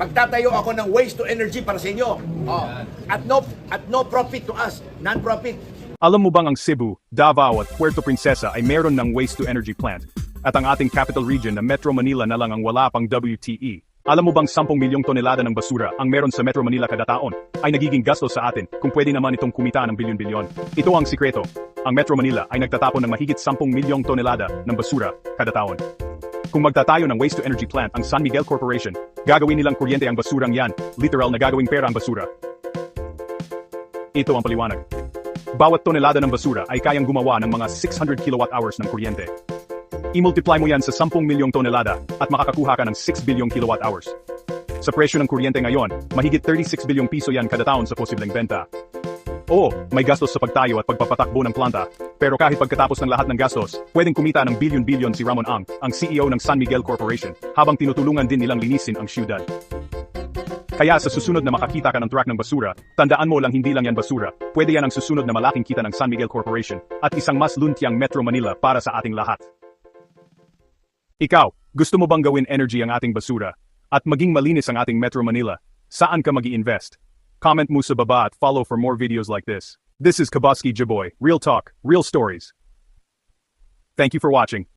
Magtatayo ako ng waste to energy para sa inyo. Oh. At no at no profit to us, non-profit. Alam mo bang ang Cebu, Davao at Puerto Princesa ay meron ng waste-to-energy plant? At ang ating capital region na Metro Manila na lang ang wala pang WTE. Alam mo bang 10 milyong tonelada ng basura ang meron sa Metro Manila kada taon ay nagiging gastos sa atin kung pwede naman itong kumita ng bilyon-bilyon? Ito ang sikreto. Ang Metro Manila ay nagtatapon ng mahigit 10 milyong tonelada ng basura kada taon. Kung magtatayo ng waste-to-energy plant ang San Miguel Corporation, gagawin nilang kuryente ang basurang yan, literal na gagawing pera ang basura. Ito ang paliwanag. Bawat tonelada ng basura ay kayang gumawa ng mga 600 kilowatt hours ng kuryente. I-multiply mo yan sa 10 milyong tonelada at makakakuha ka ng 6 bilyong kilowatt hours. Sa presyo ng kuryente ngayon, mahigit 36 bilyong piso yan kada taon sa posibleng benta. Oo, may gastos sa pagtayo at pagpapatakbo ng planta, pero kahit pagkatapos ng lahat ng gastos, pwedeng kumita ng bilyon-bilyon si Ramon Ang, ang CEO ng San Miguel Corporation, habang tinutulungan din nilang linisin ang syudad. Kaya sa susunod na makakita ka ng truck ng basura, tandaan mo lang hindi lang yan basura, pwede yan ang susunod na malaking kita ng San Miguel Corporation, at isang mas luntiang Metro Manila para sa ating lahat. Ikaw, gusto mo bang gawin energy ang ating basura? At maging malinis ang ating Metro Manila? Saan ka mag invest Comment mo sa baba at follow for more videos like this. This is Kaboski Jaboy, real talk, real stories. Thank you for watching.